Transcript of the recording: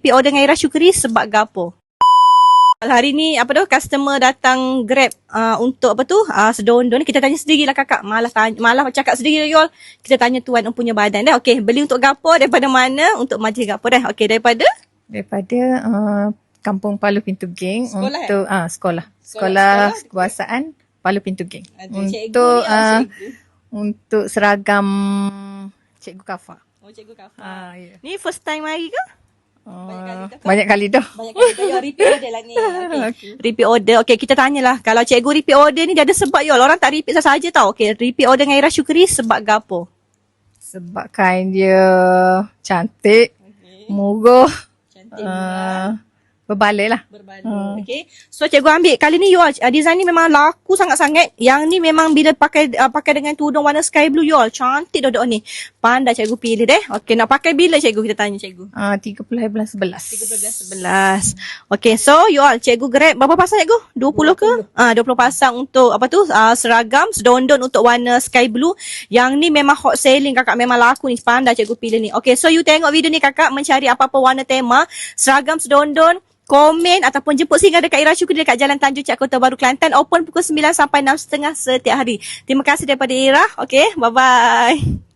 repeat order dengan Ira Syukri sebab gapo? Hari ni apa tu customer datang Grab uh, untuk apa tu uh, sedondon kita tanya sendiri lah kakak malah tanya, malah cakap sendiri yol kita tanya tuan punya badan dah okey beli untuk gapo daripada mana untuk majlis gapo dah okey daripada daripada uh, Kampung Palu Pintu Geng Sekolah, eh? untuk ah sekolah. Sekolah- Sekolah, sekolah? kekuasaan Palu Pintu Geng. Cikgu Untuk ah, ah, cikgu. untuk seragam Cikgu Kafa. oh cikgu kafa Ah ya. ni first time mari ke Uh, kali dah. banyak kali dah. banyak kali saya repeat order lah ni. Okey. repeat order. Okey kita tanyalah. Kalau cikgu repeat order ni dia ada sebab yol orang tak repeat saja tau. Okey repeat order dengan Ira Syukri sebab gapo Sebab kain dia cantik, murah, cantik uh, berbaloi lah. berbalik. Hmm. Okay. So cikgu ambil kali ni Yol, uh, design ni memang laku sangat-sangat. Yang ni memang bila pakai uh, pakai dengan tudung warna sky blue Yol. Cantik dodok ni. Pandai cikgu pilih deh. Okay, nak pakai bila cikgu kita tanya cikgu? Uh, 30 bulan 11. 11. Okay, so Yol, cikgu grab berapa pasang cikgu? 20, ke? Ah, uh, 20 pasang untuk apa tu? Uh, seragam, sedondon untuk warna sky blue. Yang ni memang hot selling kakak, memang laku ni. Pandai cikgu pilih ni. Okay, so you tengok video ni kakak mencari apa-apa warna tema, seragam, sedondon, komen ataupun jemput singgah dekat Ira Syukri dekat Jalan Tanjung Cak Kota Baru Kelantan open pukul 9 sampai 6.30 setiap hari. Terima kasih daripada Ira. Okay, bye-bye.